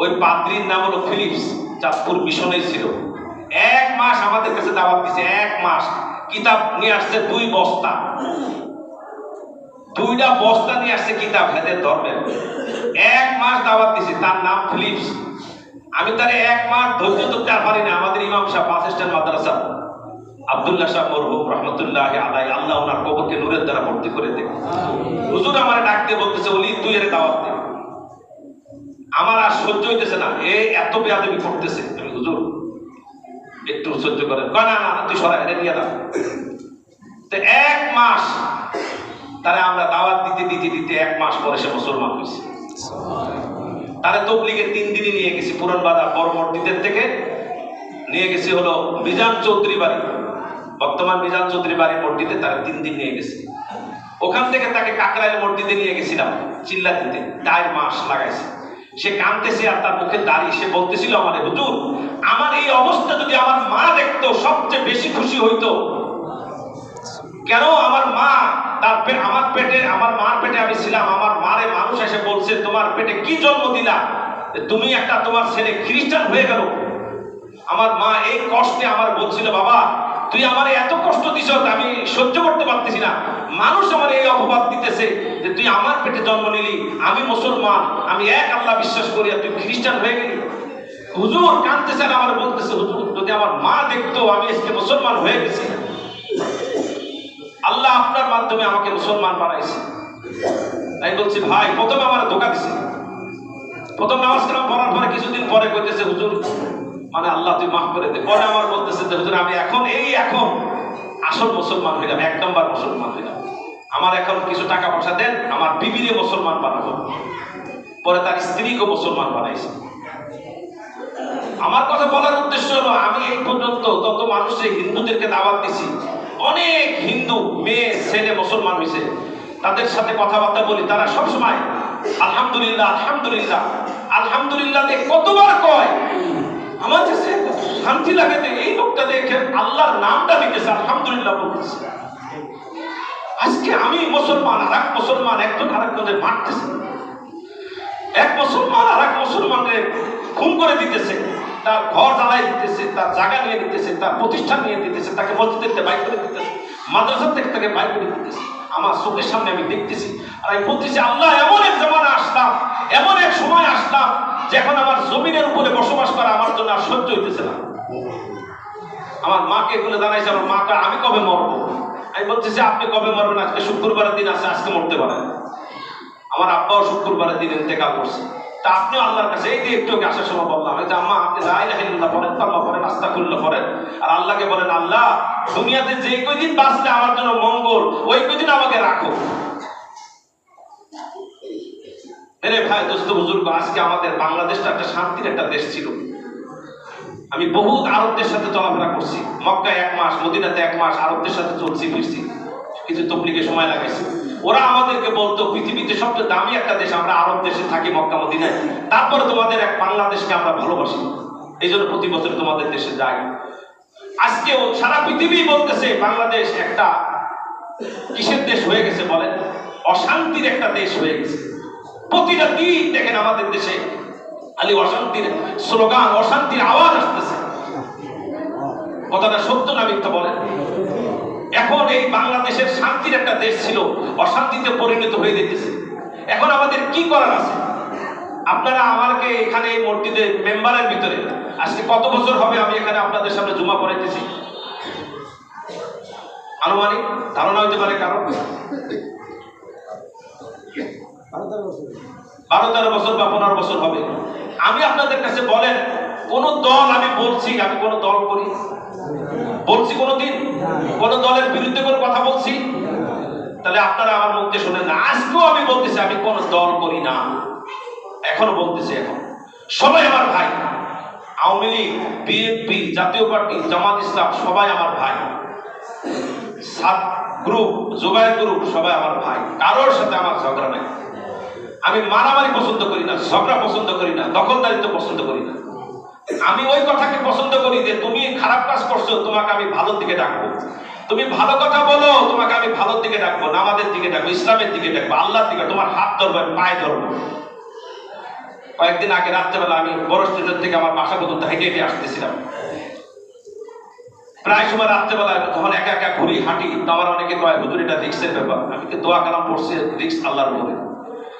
ওই পাদ্রির নাম হলো ফিলিপস চাঁদপুর মিশনে ছিল। এক মাস আমাদের কাছে দাওয়াত দিছে, এক মাস। কিতাব নিয়ে আসছে দুই বস্তা। দুইটা বস্তা নিয়ে আসছে কিতাব, হেদের ধর্মের। এক মাস দাওয়াত দিছে, তার নাম ফিলিপস। আমি তার এক মাস ধৈর্য ধরতে আর পারি না আমাদের ইমাম সাহেব বাস স্ট্যান্ড মাদ্রাসা। আব্দুল্লাহ সাহেব মরহুম রহমতুল্লাহ আলাই আল্লাহ ওনার কবরকে নূরের দ্বারা ভর্তি করে দেবে হুজুর আমার ডাক দিয়ে বলতেছে ওলি তুই এর দাওয়াত দে। আমার আর সহ্য হইতেছে না। এ এত বেয়াদবি করতেছে। আমি হুজুর, একটু সহ্য কয়, না না তুই সরাই, এটা নিয়ে দাও। তো এক মাস তারা আমরা দাওয়াত দিতে দিতে দিতে এক মাস পরে সে মুসলমান হয়েছে তারা তবলিগে তিন দিনই নিয়ে গেছি, পুরান বাজার বড় মসজিদের থেকে। নিয়ে গেছি হলো মিজান চৌধুরী বাড়ি। বর্তমান মিজান চৌধুরী বাড়ি মসজিদে তারা তিন দিন নিয়ে গেছি। ওখান থেকে তাকে কাকরাইল মসজিদে নিয়ে গেছিলাম চিল্লা দিতে চার মাস লাগাইছে। সে কাঁদতেছে আর তার মুখে দাঁড়িয়ে সে বলতেছিল আমাদের হুজুর, আমার এই অবস্থা যদি আমার মা দেখতো, সবচেয়ে বেশি খুশি হইতো। কেন আমার মা, তার আমার পেটে, আমার মার পেটে আমি ছিলাম, আমার মারে মানুষ এসে বলছে, তোমার পেটে কি জন্ম দিলা? তুমি একটা তোমার ছেলে খ্রিস্টান হয়ে গেল। আমার মা এই কষ্টে আমার বলছিল, বাবা তুই আমার এত কষ্ট দিছ আমি সহ্য করতে পারতেছি না। মানুষ আমার এই অপবাদ দিতেছে যে তুই আমার পেটে জন্ম নিলি, আমি মুসলমান, আমি এক আল্লাহ বিশ্বাস করি আর তুই খ্রিস্টান হয়ে গেলি। হুজুর কানতেছে আমার বলতেছে, হুজুর, যদি আমার মা দেখতো আমি আজকে মুসলমান হয়ে গেছি। আল্লাহ আপনার মাধ্যমে আমাকে মুসলমান বানাইছে। তাই বলছি, ভাই, প্রথমে আমার ধোকা দিছে। প্রথম নামাজ কালাম পড়ার পরে কিছুদিন পরে কইতেছে, হুজুর মানে আল্লাহ তুই মাফ করে দে। পরে আমার বলতেছে যে হুজুর, আমি এখন এই এখন আসল মুসলমান হইলাম, এক নম্বর মুসলমান হইলাম। আমার এখন কিছু টাকা পয়সা দেন, আমার বিবিরে মুসলমান বানাবো। পরে তার স্ত্রীকে মুসলমান বানাইছে। আমার কথা বলার উদ্দেশ্য হলো, আমি এই পর্যন্ত তত মানুষের হিন্দুদেরকে দাওয়াত দিছি। অনেক হিন্দু মেয়ে, ছেলে মুসলমান হয়েছে তাদের সাথে কথাবার্তা বলি, তারা সবসময়, আলহামদুলিল্লাহ আলহামদুলিল্লাহ আলহামদুলিল্লাহ কতবার কয় আমার কাছে শান্তি লাগে যে এই লোকটা দেখে আল্লাহর নামটা নিতেছে আলহামদুলিল্লাহ বলতেছে। আজকে আমি মুসলমান আর এক মুসলমান একজন আরেকজনের মারতেছে। এক মুসলমান আর এক মুসলমানকে খুন করে দিতেছে, তার ঘর জ্বালাই দিতেছে, তার জায়গা নিয়ে দিতেছে, তার প্রতিষ্ঠান নিয়ে দিতেছে, তাকে মসজিদের থেকে বাইর করে দিতেছে মাদ্রাসা থেকে তাকে বাইর করে দিতেছে। আমার চোখের সামনে আমি দেখতেছি, আর আমি বলতেছি, আল্লাহ, এমন এক জামানা আসলাম, এমন এক সময় আসলাম যখন আমার জমিনের উপরে বসবাস করা আমার জন্য আর সহ্য হইতেছে না। আমার মাকে বলে জানাইছে, আমার মাকে আমি কবে মরবো? আমি বলছি, যে আপনি কবে মরবেন? আজকে শুক্রবারের দিন আছে, আজকে মরতে পারেন আমার আব্বাও শুক্রবারের দিন ইন্তেকাল করছে। তা আপনিও আল্লাহর কাছে এই যে একটু আসার সময় বললাম যে আম্মা, আপনি লা ইলাহা ইল্লাল্লাহ পড়েন তাল্লাহ পড়েন আস্তাকুল্লাহ পড়েন, আর আল্লাহকে বলেন, আল্লাহ, দুনিয়াতে যে কয়দিন বাঁচলে আমার জন্য মঙ্গল, ওই কয়দিন আমাকে রাখো। এরে ভাই, দোস্ত বুজুর্গ আজকে আমাদের বাংলাদেশটা একটা শান্তির একটা দেশ ছিল। আমি বহুত আরবদের সাথে চলাফেরা করছি। মক্কায় এক মাস, মদিনাতে এক মাস আরবদের সাথে চলছি ফিরছি কিছু তবলিগে সময় লাগাইছি। ওরা আমাদেরকে বলতো, পৃথিবীতে সবচেয়ে দামি একটা দেশ আমরা আরব দেশে থাকি, মক্কা, মদিনায়। তারপরে তোমাদের এক বাংলাদেশকে আমরা ভালোবাসি। এই জন্য প্রতি বছর তোমাদের দেশে যাই। আজকে ও সারা পৃথিবী বলতেছে, বাংলাদেশ একটা কিসের দেশ হয়ে গেছে বলেন? অশান্তির একটা দেশ হয়ে গেছে। প্রতিটা দিন দেখেন আমাদের দেশে খালি অশান্তির স্লোগান, অশান্তির আওয়াজ আসতেছে। কথাটা সত্য না মিথ্যা বলেন? এখন এই বাংলাদেশের শান্তির একটা দেশ ছিল, অশান্তিতে পরিণত হয়ে যেতেছে। এখন আমাদের কি করার আছে? আপনারা আমাকে এখানে এই মসজিদে মেম্বারের ভিতরে, আজকে কত বছর হবে আমি এখানে আপনাদের সামনে জমা পড়াইতেছি? আনুমানিক ধারণা হইতে পারে কারণ বারো তেরো বছর বা পনেরো বছর হবে। আমি আপনাদের কাছে বলেন, কোন দল আমি বলছি, আমি কোন দল করি? বলছি কোনোদিন? কোন দলের বিরুদ্ধে কোনো কথা বলছি? তাহলে আপনারা আমার মুখ দিয়ে শোনেন না আজকেও আমি বলতেছি, আমি কোন দল করি না। এখনও বলতেছি এখন। সবাই আমার ভাই। Awami League, BNP, Jatiya Party, Jamaat Islam, সবাই আমার ভাই। সাত গ্রুপ জোগায় গ্রুপ, সবাই আমার ভাই। কারোর সাথে আমার ঝগড়া নাই। আমি মারামারি পছন্দ করি না, ঝগড়া পছন্দ করি না, দখলদারিত্ব পছন্দ করি না। আমি ওই কথাকে পছন্দ করি যে, তুমি খারাপ কাজ করছ, তোমাকে আমি ভালোর দিকে ডাকবো। তুমি ভালো কথা বলো, তোমাকে আমি ভালোর দিকে ডাকবো, নামাজের দিকে ডাকবো, ইসলামের দিকে ডাকবো, আল্লাহর দিকে, তোমার হাত ধরবো পায়ে ধরবো। কয়েকদিন আগে রাত্রেবেলা আমি বড় স্টেশন থেকে আমার বাসা পর্যন্ত হেঁটে হেঁটে আসতেছিলাম। প্রায় সময় রাত্রেবেলা তখন একা একা ঘুরি, হাঁটি। তো আমার অনেকে কয়, হুজুর, এটা রিক্সের ব্যাপার। আমি তো দোয়া কালাম পড়ছি, রিক্স আল্লাহর উপরে।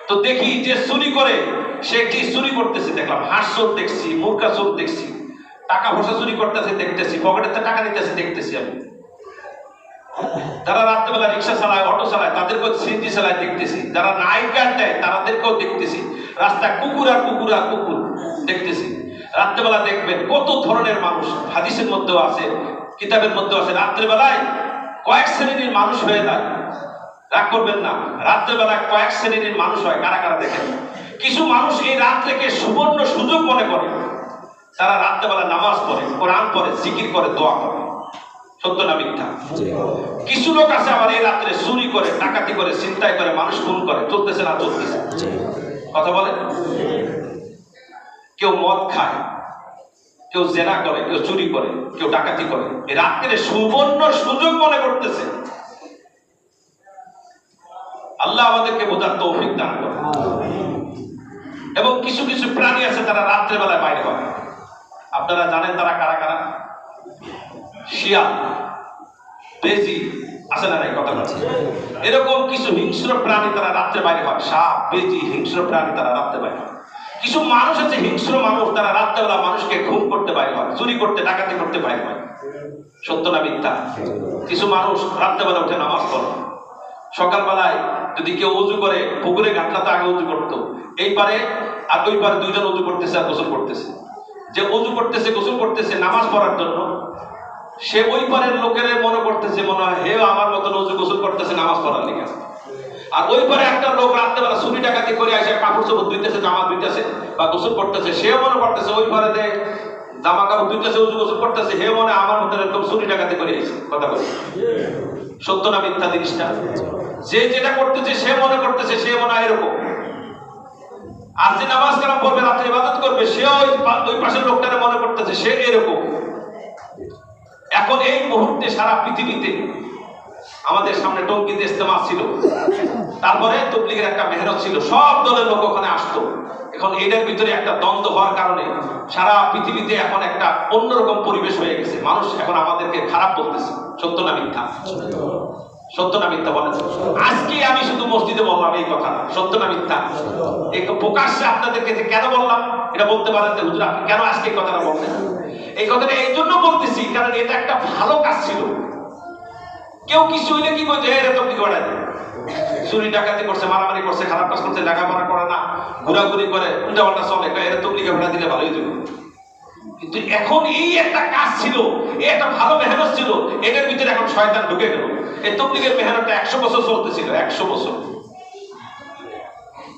তো দেখি যে চুরি করে, সে কি চুরি করতেছে দেখলাম। হাঁস চোর দেখছি, মুরগা চোর দেখছি, টাকা পয়সা চুরি করতেছে দেখতেছি পকেটেতে টাকা নিতেছে দেখতেছি আমি। যারা রাত্রেবেলা রিক্সা চালায়, অটো চালায়, তাদেরকেও সিএনজি চালায় দেখতেছি। যারা নাইট গার্ড দেয়, তাদেরকেও দেখতেছি। রাস্তায় কুকুর আর কুকুর আর কুকুর দেখতেছি। রাত্রেবেলা দেখবেন কত ধরনের মানুষ হাদিসের মধ্যেও আছে, কিতাবের মধ্যেও আছে। রাত্রেবেলায় কয়েক শ্রেণির মানুষ হয়ে যায়। রাগ করবেন না। রাত্রেবেলায় কয়েক শ্রেণির মানুষ হয় কারা কারা দেখেন? কিছু মানুষ এই রাত্রেকে সুবর্ণ সুযোগ মনে করে। তারা রাত্রেবেলা নামাজ পড়ে কোরআন পড়ে জিকির করে দোয়া করে। সত্য না মিথ্যা? কিছু লোক আছে আবার এই রাত্রে চুরি করে ডাকাতি করে চিন্তাই করে মানুষ খুন করে চলতেছে না চলতেছে। কথা বলে কেউ মদ খায় কেউ জেনা করে কেউ চুরি করে কেউ ডাকাতি করে। এই রাত্রে সুবর্ণ সুযোগ মনে করতেছে। আল্লাহ আমাদেরকে বোঝার তৌফিক দান করে এবং কিছু কিছু প্রাণী আছে তারা রাত্রেবেলায় বাইরে হয়। আপনারা জানেন তারা কারা কারা? শিয়াল বেজি, আছে না নাই? কথা বলছে। এরকম কিছু হিংস্র প্রাণী তারা রাত্রে বাইরে হয়। সাপ, বেজি, হিংস্র প্রাণী তারা রাত্রে বাইরে হয়। কিছু মানুষ আছে, হিংস্র মানুষ, তারা রাত্রেবেলা মানুষকে খুন করতে বাইরে হয়, চুরি করতে, ডাকাতি করতে বাইরে হয়। সত্য না মিথ্যা? কিছু মানুষ রাত্রেবেলা উঠে নামাজ পড়ে। সকালবেলায় যদি কেউ উজু করে, পুকুরে ঘাটলা তো আগে উজু করতো। এই পারে আর ওই পারে দুইজন উজু করতেছে আর গোসল করতেছে। যে উজু করতেছে, গোসল করতেছে, নামাজ পড়ার জন্য, সে ওই পারের লোকের মনে করতেছে মনে হয়, হে, আমার মতন উজু গোসল করতেছে, নামাজ পড়ার লিগে আর ওই পারে একটা লোক রাত্রেবেলা চুরি ডাকাতি করে আসে কাপড় চোপড় ধুইতেছে, জামা ধুইতেছে বা গোসল করতেছে সে মনে করতেছে ওই পারে জামা কাপড় ধুইতেছে, উজু গোসল করতেছে। হে মনে আমার মতন এরকম চুরি ডাকাতি করে আসে কথা বলে। সত্য না মিথ্যা জিনিসটা? যে যেটা করতেছে, সে মনে করতেছে, সে মনে হয় এরকম। আর যে নামাজ কালাম পড়বে, রাত্রে ইবাদত করবে সে ওই ওই পাশের লোকটারে মনে করতেছে, সে এরকম। এখন এই মুহূর্তে সারা পৃথিবীতে আমাদের সামনে টঙ্কিতে ইস্তেমা ছিল। তারপরে তবলিগের একটা মেহনত ছিল। সব দলের লোক ওখানে আসতো। এখন এদের ভিতরে একটা দ্বন্দ্ব হওয়ার কারণে সারা পৃথিবীতে এখন একটা অন্যরকম পরিবেশ হয়ে গেছে। মানুষ এখন আমাদেরকে খারাপ বলতেছে। সত্য না মিথ্যা? সত্য না মিথ্যা বলেন। আজকে আমি শুধু মসজিদে বললাম এই কথা, সত্য না মিথ্যা? প্রকাশ্যে আপনাদেরকে যে কেন বললাম, এটা বলতে পারেন যে, হুজুর, আপনি কেন আজকে এই কথাটা বললেন? এই কথাটা এই জন্য বলতেছি, কারণ এটা একটা ভালো কাজ ছিল। কেউ কিছু হইলে কি করছে এর তো কি করে চুরি ডাকাতি করছে, মারামারি করছে, খারাপ কাজ করছে, লেখাপড়া করে না, ঘোরাঘুরি করে উল্টা পাল্টা চলে এর তো লিখে দিলে ভালোই দেবে কিন্তু এখন এই একটা কাজ ছিল একটা ভালো মেহনত ছিল, এটার ভিতরে এখন শয়তান ঢুকে গেল। এই তবলিগের মেহনতটা একশো বছর চলতেছিল, একশো বছর।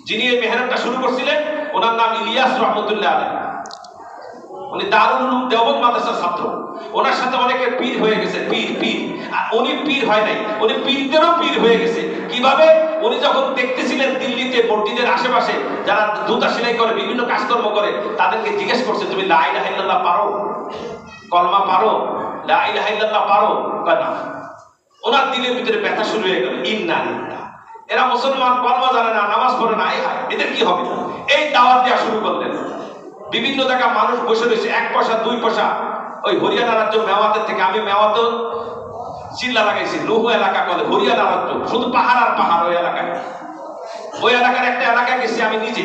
যিনি এই মেহনতটা শুরু করছিলেন, ওনার নাম ইলিয়াস রহমতুল্লাহ আলী। উনি দারুল উলুম দেওবন্দ মাদ্রাসার ছাত্র। ওনার সাথে অনেকে পীর হয়ে গেছে, পীর পীর। উনি পীর হয় নাই। উনি পীরদেরও পীর হয়ে গেছে। কীভাবে? উনি যখন দেখতেছিলেন দিল্লিতে মসজিদের আশেপাশে যারা জুতা সেলাই করে, বিভিন্ন কাজকর্ম করে, তাদেরকে জিজ্ঞেস করছে, তুমি লা ইলাহা পারো? কলমা পারো? লা ইলাহা পারো? না। ওনার দিলের ভিতরে ব্যথা শুরু হয়ে গেল, ইন্না এরা মুসলমান, কলমা জানে না, নামাজ পড়ে না এই এদের কি হবে? এই দাওয়াত দেওয়া শুরু করলেন। বিভিন্ন জায়গায় মানুষ বসে রয়েছে, এক পয়সা, দুই পয়সা। ওই হরিয়ানা রাজ্য মেওয়াতের থেকে, আমি মেওয়াতেও চিল্লা লাগাইছি, লৌহ এলাকা বলে, হরিয়ানা রাজ্য, শুধু পাহাড় আর পাহাড় ওই এলাকায়। ওই এলাকার একটা এলাকায় গেছি আমি নিজে।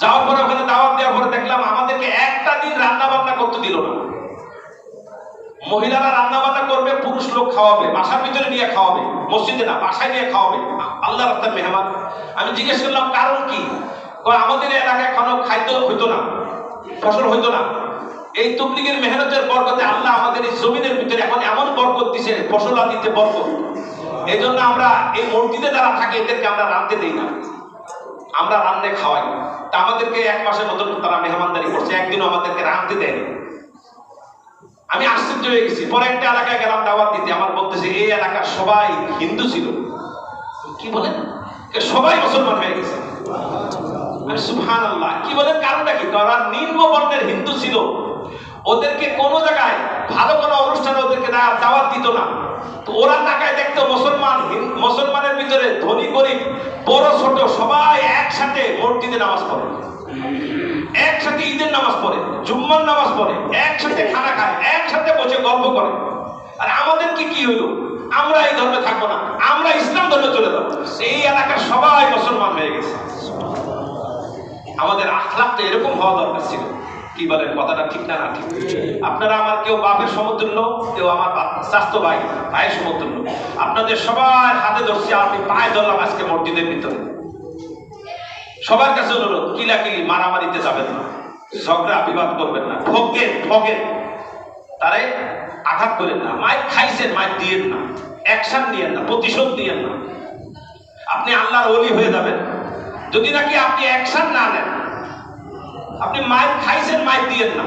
যাওয়ার পরে ওখানে দাওয়াত দেওয়ার পরে দেখলাম আমাদেরকে একটা দিন রান্না বান্না করতে দিল না। মহিলারা রান্না বান্না করবে, পুরুষ লোক খাওয়াবে, বাসার ভিতরে নিয়ে খাওয়াবে, মসজিদে না, বাসায় নিয়ে খাওয়াবে। আল্লাহ রাস্তার মেহমান। আমি জিজ্ঞেস করলাম, কারণ কি? আমাদের এলাকায় কোনো খাদ্য হইতো না, ফসল হইতো না। এই তবলিগের মেহনতের বরকতে আল্লাহ আমাদের এই জমিনের ভিতরে এখন এমন বরকত দিছে, ফসল আদিতে বরকত। এই জন্য আমরা এই মসজিদে যারা থাকে, এদেরকে আমরা রাঁধতে দিই না। আমরা রান্নে খাওয়াই। তা আমাদেরকে এক মাসের মতন তারা মেহমানদারি করছে, একদিনও আমাদেরকে রাঁধতে দেয়নি আমি আশ্চর্য হয়ে গেছি। পরে একটা এলাকায় গেলাম, দাওয়াত দিতে। আমার বলতেছে, এই এলাকার সবাই হিন্দু ছিল। কি বলেন? সবাই মুসলমান হয়ে গেছে। আমি সুবহান আল্লাহ কি বলেন? কারণটা কি? তারা নিম্ন বর্ণের হিন্দু ছিল। ওদেরকে কোনো জায়গায় ভালো কোনো অনুষ্ঠানে ওদেরকে দাওয়াত দিত না। ওরা তাকায় দেখতো মুসলমান মুসলমানের ভিতরে ধনী, গরিব, বড়, ছোট, সবাই একসাথে মসজিদে নামাজ পড়ে। একসাথে ঈদের নামাজ পড়ে, জুম্মার নামাজ পড়ে, একসাথে খানা খায়, একসাথে বসে গল্প করে। আর আমাদের কি কি হইল? আমরা এই ধর্মে থাকব না, আমরা ইসলাম ধর্মে চলে যাব। এই এলাকার সবাই মুসলমান হয়ে গেছে। আমাদের আখলাকটা এরকম হওয়া দরকার ছিল। কি বলেন, কথাটা ঠিক না না ঠিক? আপনারা আমার কেউ বাপের সমতুল্য, কেউ আমার স্বাস্থ্য ভাই, ভাইয়ের সমতুল্য। আপনাদের সবার হাতে ধরছি, আমি পায়ে ধরলাম আজকে মসজিদের ভিতরে। সবার কাছে অনুরোধ, কিলাকিলি, মারামারিতে যাবেন না। ঝগড়া, বিবাদ করবেন না। ঠকেন ঠকেন তারে আঘাত করেন না। মায়ের খাইছেন মায়ের দিয়েন না। অ্যাকশন নিয়েন না, প্রতিশোধ নিয়েন না। আপনি আল্লাহর ওলি হয়ে যাবেন। যদি নাকি আপনি অ্যাকশন না নেন, আপনি মাইক খাইছেন মাইক দিয়েন না।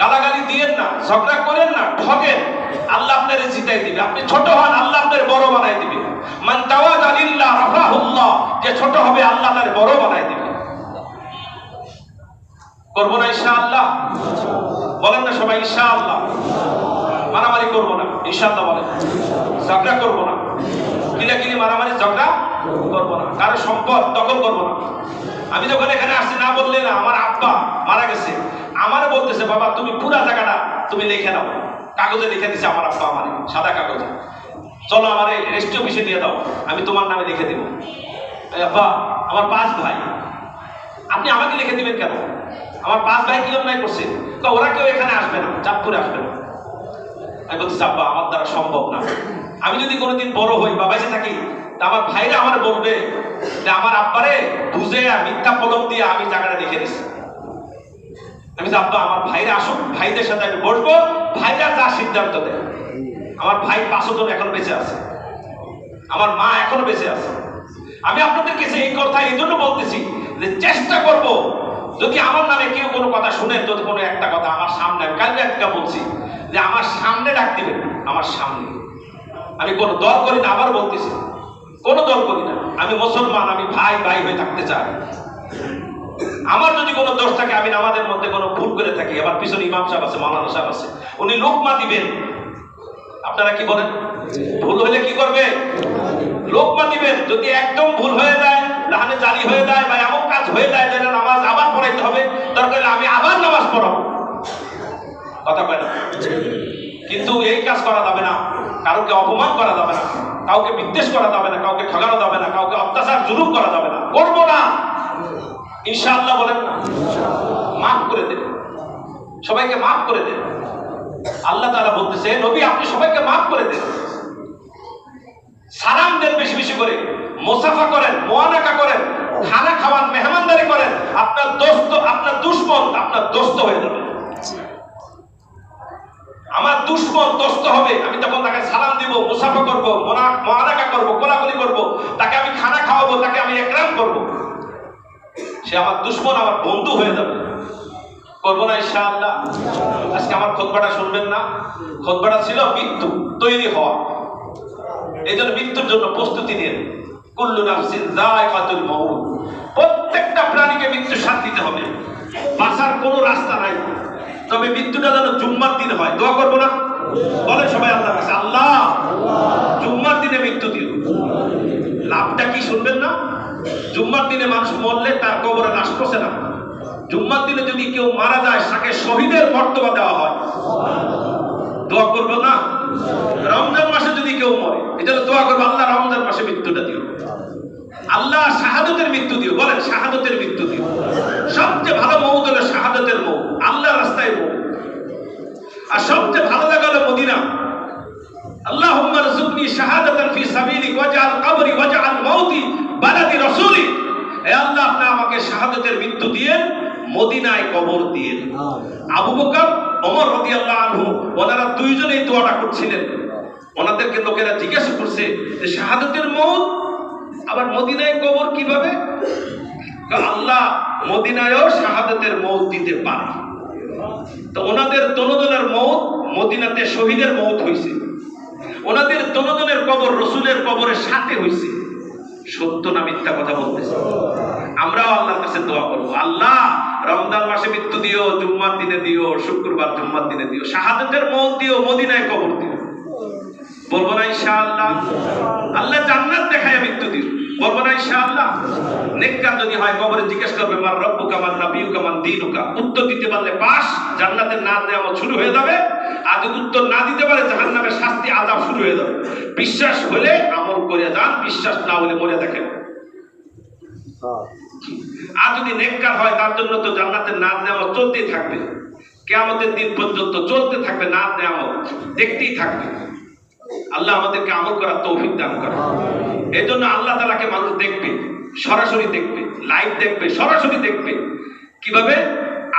গালাগালি দিয়েন না, ঝগড়া করেন না ঠকেন আল্লাহ আপনারে জিতাই দিবে। আপনি ছোট হন, আল্লাহ আপনার বড় বানাই দিবে। মান তাওয়াজ আলিল্লাহ রাফাহুল্লাহ, যে ছোট হবে, আল্লাহ তার বড় বানাই দিবে। করব না ইনশাআল্লাহ? বলেন না সবাই, ইনশাআল্লাহ। মারামারি করব না, ইনশাআল্লাহ বলেন। ঝগড়া করব না। কিলাকিলি, মারামারি, ঝগড়া করব না। কারও সম্পদ দখল করব না। আমি যখন এখানে আসছি, না বললে না, আমার আব্বা মারা গেছে। আমার বলতেছে, বাবা, তুমি পুরা জায়গাটা তুমি লিখে নাও কাগজে লিখে দিছে আমার আব্বা আমার, সাদা কাগজে। চলো আমার এই রেস্ট অফিসে দিয়ে দাও, আমি তোমার নামে লিখে দেবো। আব্বা, আমার পাঁচ ভাই। আপনি আমাকে লিখে দিবেন কেন? আমার পাঁচ ভাই কি অন্যায় করছে? ওরা কেউ এখানে আসবে না, চাঁদপুরে আসবে না। আমি বলছি আব্বা, আমার দ্বারা সম্ভব না। আমি যদি কোনোদিন বড় হই বা থাকি আমার ভাইরা আমার বলবে যে আমার আব্বারে বুঝে মিথ্যা কলম দিয়ে আমি জায়গাটা লিখে দিছি। আমি আব্বা, আমার ভাইরা আসুক, ভাইদের সাথে আমি বসবো, ভাইরা যা সিদ্ধান্ত দেয়। আমার ভাই পাঁচজন এখনও বেঁচে আছে। আমার মা এখনও বেঁচে আছে। আমি আপনাদের কাছে এই কথা এই জন্য বলতেছি যে চেষ্টা করব, যদি আমার নামে কেউ কোনো কথা শুনে, যদি কোনো একটা কথা আমার সামনে, আমি কালকে একটা বলছি যে আমার সামনে ডাক দিবেন, আমার সামনে। আমি কোনো দল করি না আবার বলতেছি। কোনো দল করি না। আমি মুসলমান, আমি ভাই ভাই হয়ে থাকতে চাই। আমার যদি কোনো দোষ থাকে, আমি আমাদের মধ্যে কোনো ভুল করে থাকি। আমার পিছনে ইমাম সাহেব আছে, মাওলানা সাহেব আছে। উনি লোকমা দিবেন। আপনারা কি বলেন? ভুল হলে কি করবে? লোকমা দিবেন। যদি একদম ভুল হয়ে যায় লাহানে জালি হয়ে যায় বা এমন কাজ হয়ে যায় যেন নামাজ আবার পড়াইতে হবে, দরকার আমি আবার নামাজ পড়াবো। কথা কয় না? কিন্তু এই কাজ করা যাবে না। কাউকে অপমান করা যাবে না। কাউকে বিদ্বেষ করা যাবে না, কাউকে ঠগানো যাবে না, কাউকে অত্যাচার, জুলুম করা যাবে না। করব না। ইনশাআল্লাহ বলেন না। মাফ করে দেন। সবাইকে মাফ করে দেন। আল্লাহ তারা বলতেছে, নবী, আপনি সবাইকে মাফ করে দেন। সালাম দেন বেশি বেশি করে। মোসাফা করেন, মোয়ানাকা করেন, খানা খাওয়ান, মেহমানদারি করেন। আপনার দোস্ত, আপনার দুশ্মন, আপনার দোস্ত হয়ে যাবে। আমার দুশ্মন দোস্ত হবে। আমি তখন তাকে সালাম দিব, মুসাফা করব মহানাকা করব, কোলাকুলি করব। তাকে আমি খানা খাওয়াবো, তাকে আমি একরাম করব। সে আমার দুশ্মন, আমার বন্ধু হয়ে যাবে। করব না ইনশাআল্লাহ। আজকে আমার খোদবাটা শুনবেন না। খোদবাটা ছিল মৃত্যু, তৈরি হওয়া। এই জন্য মৃত্যুর জন্য প্রস্তুতি নিন। কুল্লু নাফসিন যায়কাতুল মাউত। প্রত্যেকটা প্রাণীকে মৃত্যু স্বাদ দিতে হবে। বাঁচার কোনো রাস্তা নাই। তবে মৃত্যুটা যেন জুম্মার দিন হয়, দোয়া করব না? বলে সবাই আল্লাহর কাছে, আল্লাহ, জুম্মার দিনে মৃত্যু দিও। লাভটা কি শুনবেন না? জুম্মার দিনে মানুষ মরলে তার কবরে লাশ পচে না। জুম্মার দিনে যদি কেউ মারা যায়, তাকে শহীদের মর্তবা দেওয়া হয়। দোয়া করব না? রমজান মাসে যদি কেউ মরে জন্য দোয়া করব, আল্লাহ রমজান মাসে মৃত্যুটা দিও। আল্লাহ শাহাদতের মৃত্যু দিও, বলেন শাহাদতের মৃত্যু দিও। সবচেয়ে ভালো মৌত হলো শাহাদতের মৌ আল্লাহ রাস্তায় মৌ আর সবচেয়ে ভালো লাগা হলো মদিনা اللهم ارزقني شهادة في سبيلك واجعل قبري واجعل موتي بلد رسولي হে আল্লাহ আপনি আমাকে শাহাদতের মৃত্যু দিয়ে মদিনায় কবর দিয়ে আবু বকর ওমর রাদিয়াল্লাহু আনহু ওনারা দুইজনে এই দোয়াটা করছিলেন ওনাদেরকে লোকেরা জিজ্ঞাসা করছে যে শাহাদতের মৌত আবার মদিনায় কবর কিভাবে তো আল্লাহ মদিনায়ও শাহাদতের মৌত দিতে পারে তো ওনাদের দনদনের মৌত মদিনাতে শহীদের মৌত হয়েছে ওনাদের দনদনের কবর রসুলের কবরের সাথে হয়েছে সত্য না মিথ্যা কথা বলতেছে। আমরাও আল্লাহর কাছে দোয়া করব। আল্লাহ, রমজান মাসে মৃত্যু দিও, জুম্মার দিনে দিও, শুক্রবার, জুম্মার দিনে দিও। শাহাদতের মৌত দিও, মদিনায় কবর দিও। বলব না ইনশাআল্লাহ। আল্লাহ জান্নাত দেখায় মৃত্যু দিও। উত্তর দিতে পারলে না শুরু হয়ে যাবে। আর যদি উত্তর না দিতে পারে শাস্তি, আযাব শুরু হয়ে যাবে। বিশ্বাস হলে আমল করে যান, বিশ্বাস না হলে মরে দেখেন। আর যদি নেককার হয়, তার জন্য তো জান্নাতের নাম নেওয়া চলতেই থাকবে। কেয়ামতের দিন পর্যন্ত চলতে থাকবে নাম নেওয়া দেখতেই থাকবে। আল্লাহ আমাদেরকে আমল করার তৌফিক দান করে। এই জন্য আল্লাহ তালাকে মানুষ দেখবে, সরাসরি দেখবে লাইভ দেখবে, সরাসরি দেখবে। কীভাবে?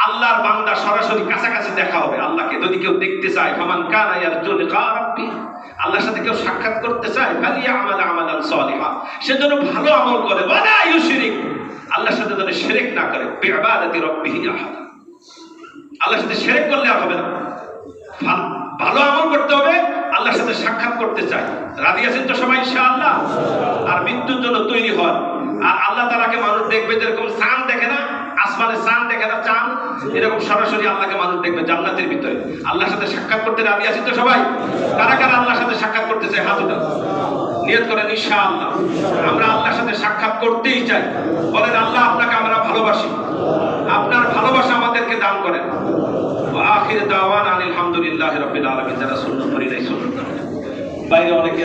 আল্লাহর বান্দা সরাসরি কাছাকাছি দেখা হবে। আল্লাহকে যদি কেউ দেখতে চায়, ফমান কানা ইয়ারজু আল্লাহর সাথে কেউ সাক্ষাৎ করতে চায় ফালিয়া আমাল সালিহা সেজন্য ভালো আমল করে। ওয়ালা ইউশরিক, আল্লাহর সাথে যেন শিরক না করে। আহাদ। আল্লাহর সাথে শিরক করলে আর হবে না। ভাল- আমল করতে হবে, আল্লাহর সাথে সাক্ষাৎ করতে চাই। রাজি আছেন তো সবাই, ইনশাআল্লাহ? আর মৃত্যুর জন্য তৈরি হন। আর আল্লাহ তালাকে মানুষ দেখবে, যেরকম চাঁদ দেখে না, আসমানে চাঁদ দেখে না, চাঁদ, এরকম সরাসরি আল্লাহকে মানুষ দেখবে জান্নাতের ভিতরে। আল্লাহর সাথে সাক্ষাৎ করতে রাজি আছি তো সবাই? কারা কারা আল্লাহর সাথে সাক্ষাৎ করতে চায়? হাত উঠান নিয়ত করেন, ইনশাআল্লাহ। আমরা আল্লাহর সাথে সাক্ষাৎ করতেই চাই। বলেন, আল্লাহ আপনাকে আমরা ভালোবাসি। আপনার ভালোবাসা আমাদেরকে দান করেন। আখির দাওয়ান আলহামদুলিল্লাহ রবিল আলমী যারা সুন্নত করি নাই সুন্নত বাইরে অনেকে